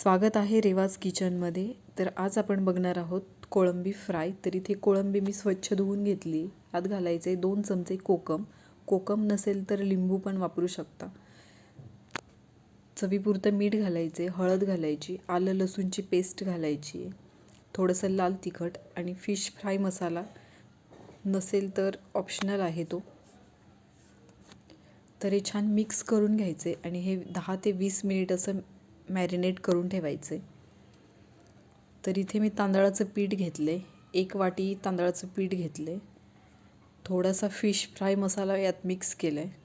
स्वागत आहे रेवाज किचनमध्ये. तर आज आपण बघणार आहोत कोळंबी फ्राय. तर इथे कोळंबी मी स्वच्छ धुवून घेतली. आत घालायचे दोन चमचे कोकम. कोकम नसेल तर लिंबू पण वापरू शकता. चवीपुरतं मीठ घालायचे हळद घालायची आलं लसूणची पेस्ट घालायची थोडंसं लाल तिखट आणि फिश फ्राय मसाला नसेल तर ऑप्शनल आहे तो. तर हे छान मिक्स करून घ्यायचे आणि हे दहा ते वीस मिनिट असं मॅरिनेट करून ठेवायचे. तर इथे मी तांदळाचं पीठ घेतले. एक वाटी तांदळाचं पीठ घेतले. थोडासा फिश फ्राय मसाला यात मिक्स केला आहे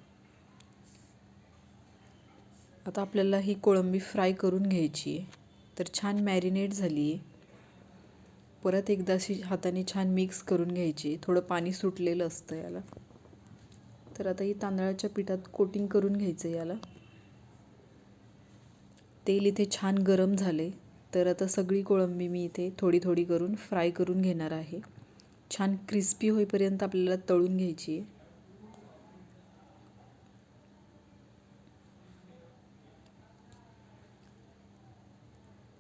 आता आपल्याला ही कोळंबी फ्राय करून घ्यायची आहे. तर छान मॅरिनेट झाली आहे परत एकदा अशी हाताने छान मिक्स करून घ्यायची थोडं पाणी सुटलेलं असतं याला. तर आता ही तांदळाच्या पिठात कोटिंग करून घ्यायचं याला. तेल इथे छान गरम झाले. तर आता सगळी कोळंबी मी इथे थोडी थोडी करून फ्राय करून घेणार आहे. छान क्रिस्पी होईपर्यंत आपल्याला तळून घ्यायची आहे.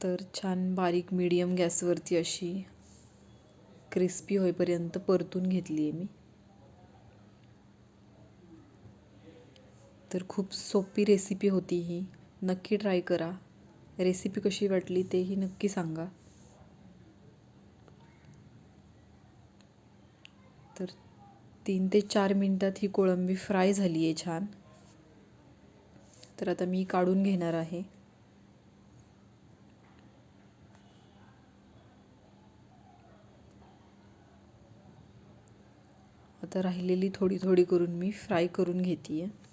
तर छान बारीक मीडियम गॅसवरती अशी क्रिस्पी होईपर्यंत परतून घेतली आहे मी. तर खूप सोपी रेसिपी होती ही. नक्की ट्राय करा. रेसिपी कशी वाटली तेही नक्की सांगा. तर तीन ते चार मिनटात ही कोळंबी फ्राय झाली आहे छान. तर आता मी काढून घेणार आहे. आता राहिलेली थोडी थोडी करून मी फ्राय करून घेते आहे